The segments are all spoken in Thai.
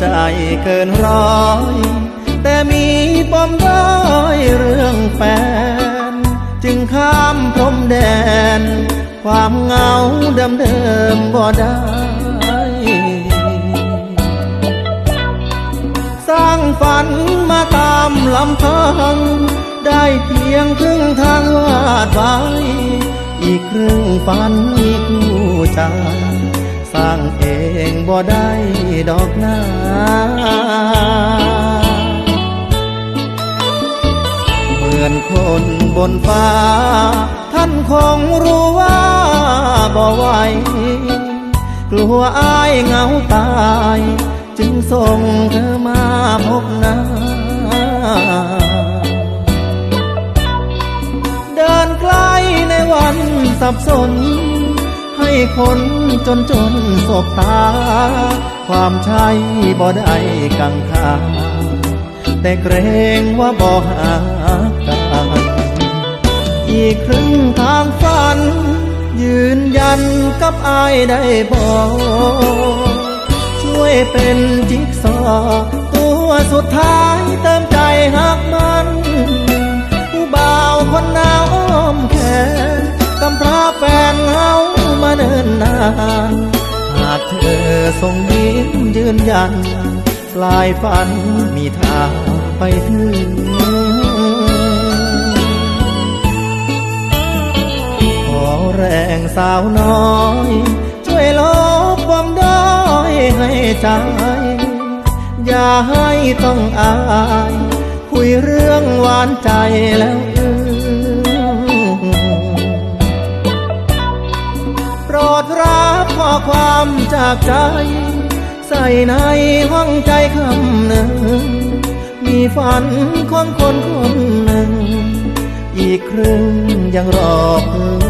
ใจเกินร้อย แต่มีปมด้อยเรื่องแฟน จึงข้ามพรมแดน ความเหงาเดิมเดิมบ่ได้สร้างฝันมาตามลำพัง ได้เพียงครึ่งทางวาดไว้ อีกครึ่งฝันมีคู่ใจ สร้างเองบ่ได้ดอกนาเหมือนคนบนฟ้า ท่านคงรู้ว่าบ่ไหวกลัวอายเหงาตาย จึงส่งเธอมาพบหน้าเดินใกล้ในวันสับสน ให้คนจนจนสบตา ความใช่บ่ได้กังขาแต่เกรงว่าบ่หากันอีกครึ่งทางฝัน ยืนยันกับอายได้บอกช่วยเป็นจิ๊กซอว์ตัวสุดท้ายเติมใจ ทรงยิ้มยืนยัน ปลายฝันมีทางไปถึงขอแรงสาวน้อย ช่วยลบความด้อยให้ใจ อย่าให้ต้องอาย คุยเรื่องหวานใจแล้ว อความจากใจ ใส่ในห้องใจคำหนึ่ง มีฝันของคนคนหนึ่ง อีกครึ่งยังรอเพื่อ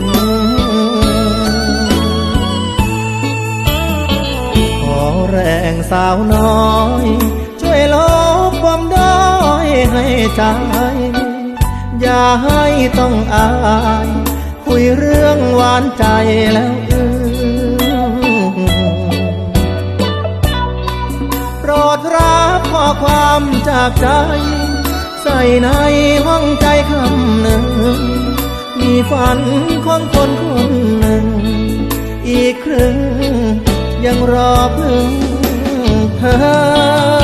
งสาวน้อย ช่วยลบความด้อยให้ใจอย่าให้ต้องอาย คุยเรื่องหวานใจแล้วอื้อโปรดรับข้อความจากใจ ใส่ในห้องใจคำหนึ่ง มีฝันของคนคนหนึ่ง อีกครึ่งยังรอพึ่ง 啊